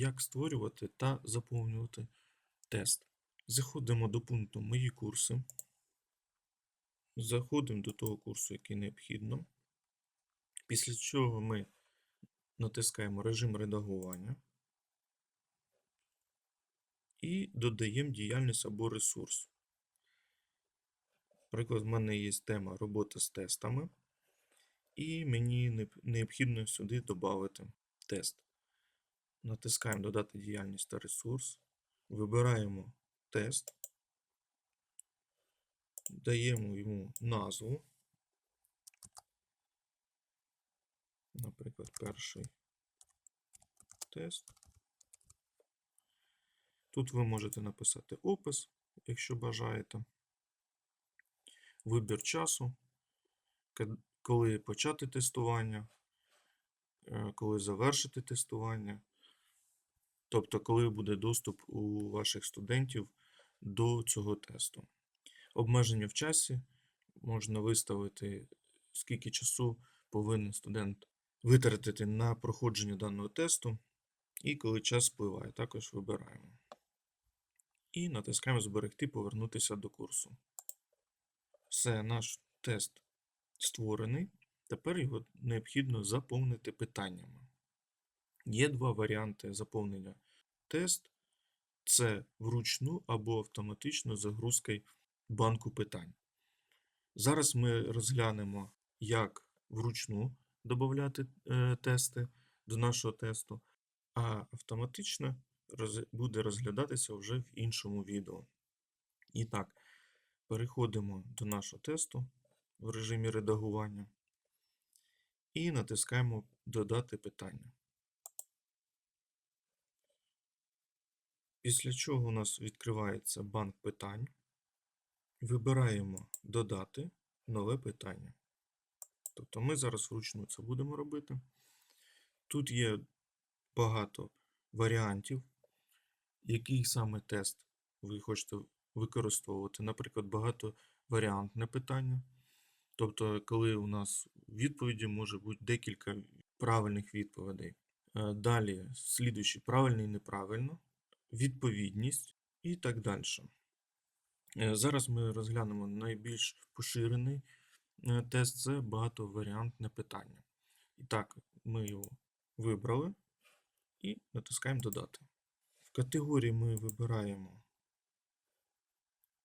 як створювати та заповнювати тест. Заходимо до пункту Мої курси. Заходимо до того курсу, який необхідно. Після чого ми натискаємо режим редагування і додаємо діяльність або ресурс. Наприклад, в мене є тема робота з тестами, і мені необхідно сюди додати тест. Натискаємо Додати діяльність та ресурс. Вибираємо тест, даємо йому назву. Наприклад, перший тест. Тут ви можете написати опис, якщо бажаєте. Вибір часу, коли почати тестування, е, коли завершити тестування. Тобто, коли буде доступ у ваших студентів до цього тесту. Обмеження в часі можна виставити, скільки часу повинен студент витратити на проходження даного тесту, і коли час спливає, також вибираємо. І натискаємо Зберегти, повернутися до курсу. Все, наш тест створений. Тепер його необхідно заповнити питаннями. Є два варіанти заповнення тест: це вручну або автоматично загрузкою банку питань. Зараз ми розглянемо, як вручну додати е, тести до нашого тесту, а автоматично буде розглядатися вже в іншому відео. І так, переходимо до нашого тесту в режимі редагування і натискаємо Додати питання. Після чого у нас відкривається банк питань. Вибираємо Додати нове питання. Тобто ми зараз вручну це будемо робити. Тут є багато варіантів, який саме тест ви хочете використовувати. Наприклад, багатоваріантне питання. Тобто, коли у нас відповіді може бути декілька правильних відповідей. Е, Далі, слідуючий правильно і неправильно, відповідність і так далі. Е, Зараз ми розглянемо найбільш поширений е, тест це багатоваріантне питання. І так, ми його вибрали і натискаємо Додати. В категорії ми вибираємо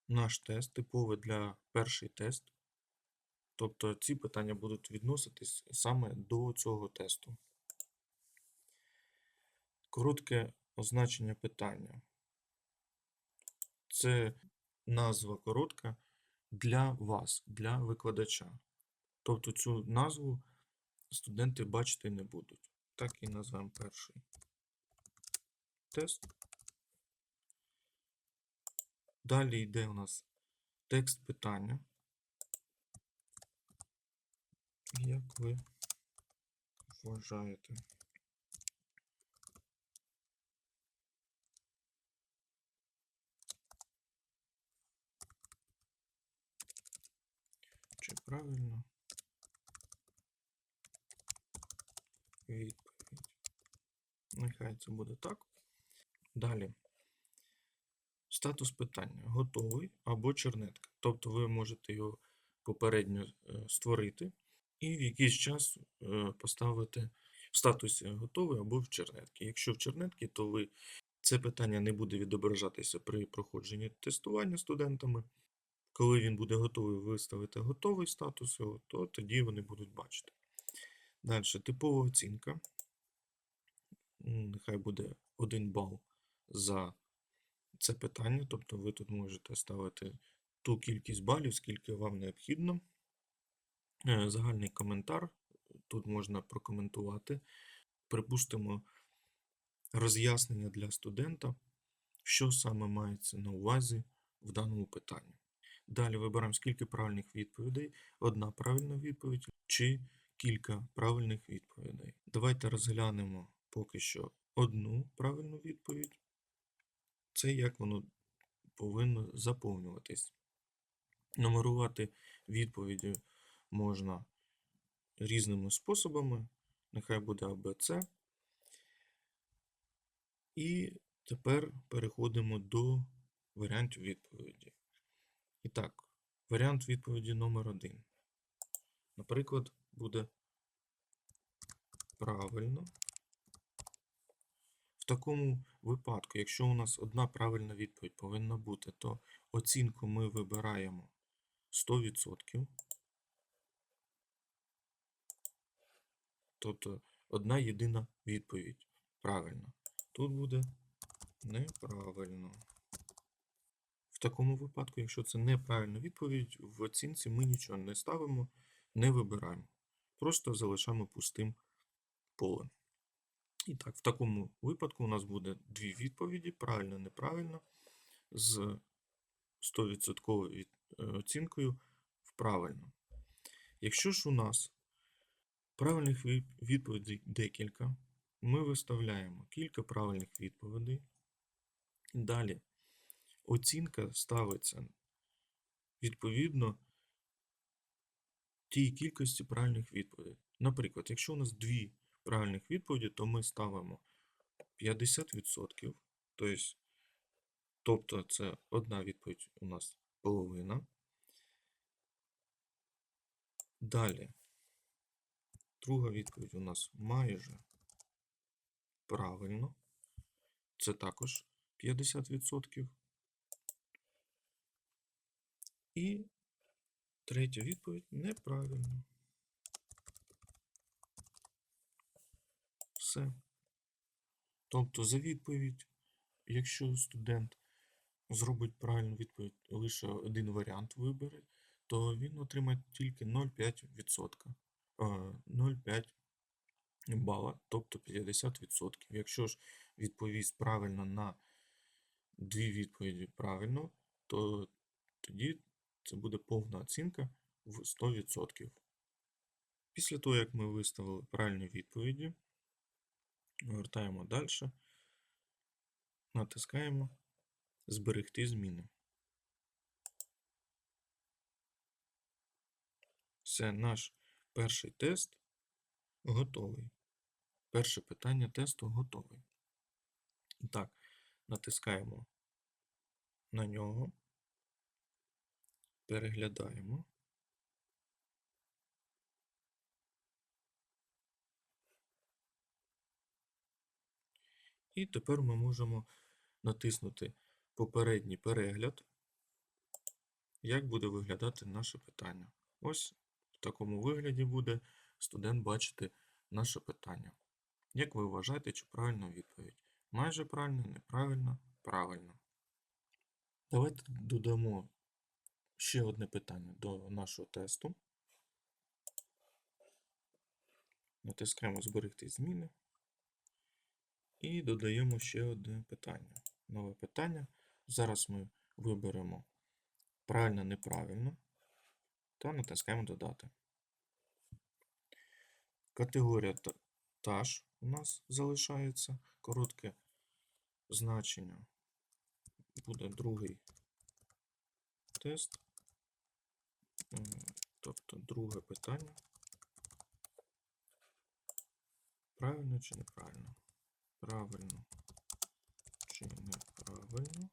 наш тест, типовий для перший тест. Тобто ці питання будуть відноситись саме до цього тесту. Коротке означення питання. Це назва коротка для вас, для викладача. Тобто цю назву студенти бачити не будуть. Так і назвемо перший тест. Далі йде у нас текст питання. Як ви вважаєте? Чи правильно? Відповідь. Нехай це буде так. Далі. Статус питання. Готовий або чернетка. Тобто ви можете його попередньо е, створити і в якийсь час е, поставити в статусі готовий або в чернетки. Якщо в чернетки, то ви це питання не буде відображатися при проходженні тестування студентами. Коли він буде готовий виставити готовий статус, то тоді вони будуть бачити. Далі, типова оцінка. Нехай буде 1 бал за це питання. Тобто ви тут можете ставити ту кількість балів, скільки вам необхідно. Е, Загальний коментар. Тут можна прокоментувати. Припустимо, роз'яснення для студента, що саме мається на увазі в даному питанні. Далі вибираємо, скільки правильних відповідей, одна правильна відповідь чи кілька правильних відповідей. Давайте розглянемо поки що одну правильну відповідь. Це як воно повинно заповнюватись. Нумерувати відповіді можна різними способами. Нехай буде ABC. І тепер переходимо до варіантів відповіді. І так, варіант відповіді номер один. Наприклад, буде правильно. В такому випадку, якщо у нас одна правильна відповідь повинна бути, то оцінку ми вибираємо 100%. Тобто одна єдина відповідь. Правильно. Тут буде неправильно. Такому випадку, якщо це неправильна відповідь, в оцінці ми нічого не ставимо, не вибираємо. Просто залишаємо пустим поле. І так, в такому випадку у нас буде дві відповіді: правильно, неправильно, з 100% е, оцінкою в правильно. Якщо ж у нас правильних відповідей декілька, ми виставляємо кілька правильних відповідей. Далі оцінка ставиться відповідно тій кількості правильних відповідей. Наприклад, якщо у нас дві правильних відповіді, то ми ставимо 50%, тобто, тобто це одна відповідь у нас половина. Далі, друга відповідь у нас майже правильно. Це також 50%. І третя відповідь неправильно. Все. Тобто за відповідь, якщо студент зробить правильну відповідь, лише один варіант вибере, то він отримає тільки 0,5%. е, 0,5 бала, тобто 50%. Якщо ж відповість правильно на дві відповіді правильно, то тоді це буде повна оцінка в 100%. Після того, як ми виставили правильні відповіді, вертаємо далі, натискаємо Зберегти зміни. Все, наш перший тест готовий. Перше питання тесту готовий. І так, натискаємо на нього, переглядаємо. І тепер ми можемо натиснути попередній перегляд, як буде виглядати наше питання. Ось в такому вигляді буде студент бачити наше питання. Як ви вважаєте, чи правильна відповідь? Майже правильно, неправильно, правильно. Давайте додамо ще одне питання до нашого тесту. Натискаємо Зберегти зміни. І додаємо ще одне питання. Нове питання. Зараз ми виберемо правильно, неправильно та натискаємо Додати. Категорія та- та ж у нас залишається. Коротке значення буде другий тест, тобто друге питання. Правильно чи неправильно? Правильно чи неправильно?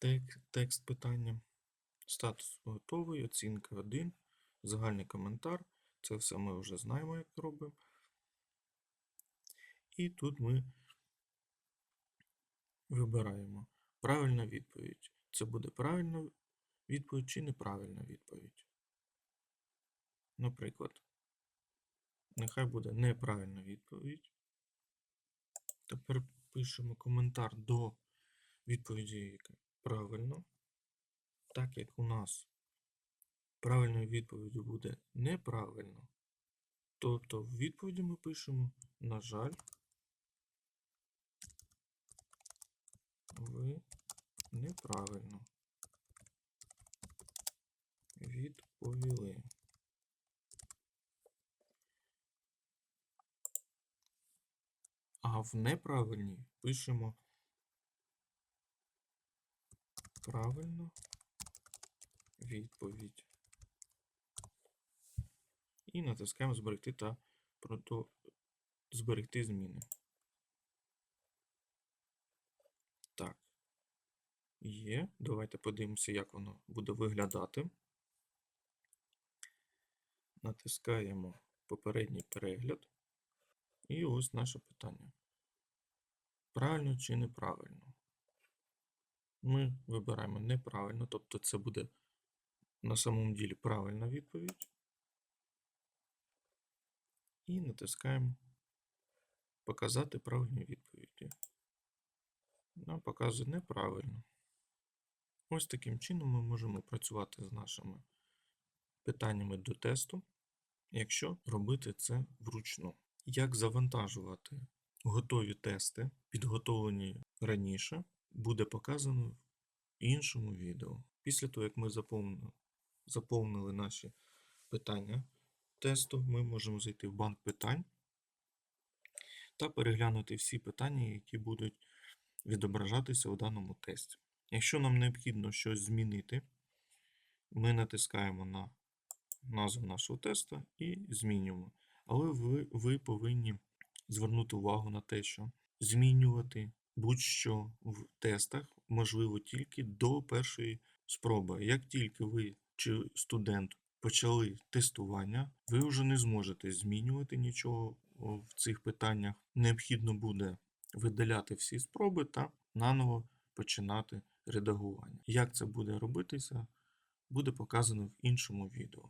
Тек- Текст питання. Статус готовий, оцінка 1, загальний коментар. Це все ми вже знаємо, як робимо. І тут ми вибираємо правильна відповідь. Це буде правильна відповідь чи неправильна відповідь. Наприклад, нехай буде неправильна відповідь. Тепер пишемо коментар до відповіді, правильно. Так як у нас правильною відповіддю буде неправильно, тобто в відповіді ми пишемо, на жаль, ви неправильно відповіли. А в неправильній пишемо правильно відповідь. І натискаємо зберегти та прото... зберегти зміни. Так. Є. Давайте подивимося, як воно буде виглядати. Натискаємо попередній перегляд. І ось наше питання. Правильно чи неправильно? Ми вибираємо неправильно, тобто це буде на самому ділі правильна відповідь. І натискаємо Показати правильні відповіді. Нам показує неправильно. Ось таким чином ми можемо працювати з нашими питаннями до тесту, якщо робити це вручну. Як завантажувати готові тести, підготовлені раніше, буде показано в іншому відео. Після того, як ми заповнили, заповнили наші питання тесту, ми можемо зайти в банк питань та переглянути всі питання, які будуть відображатися у даному тесті. Якщо нам необхідно щось змінити, ми натискаємо на назву нашого тесту і змінюємо. Але ви, ви повинні звернути увагу на те, що змінювати будь-що в тестах можливо тільки до першої спроби. Як тільки ви чи студент почали тестування, ви вже не зможете змінювати нічого в цих питаннях. Необхідно буде видаляти всі спроби та наново починати редагування. Як це буде робитися, буде показано в іншому відео.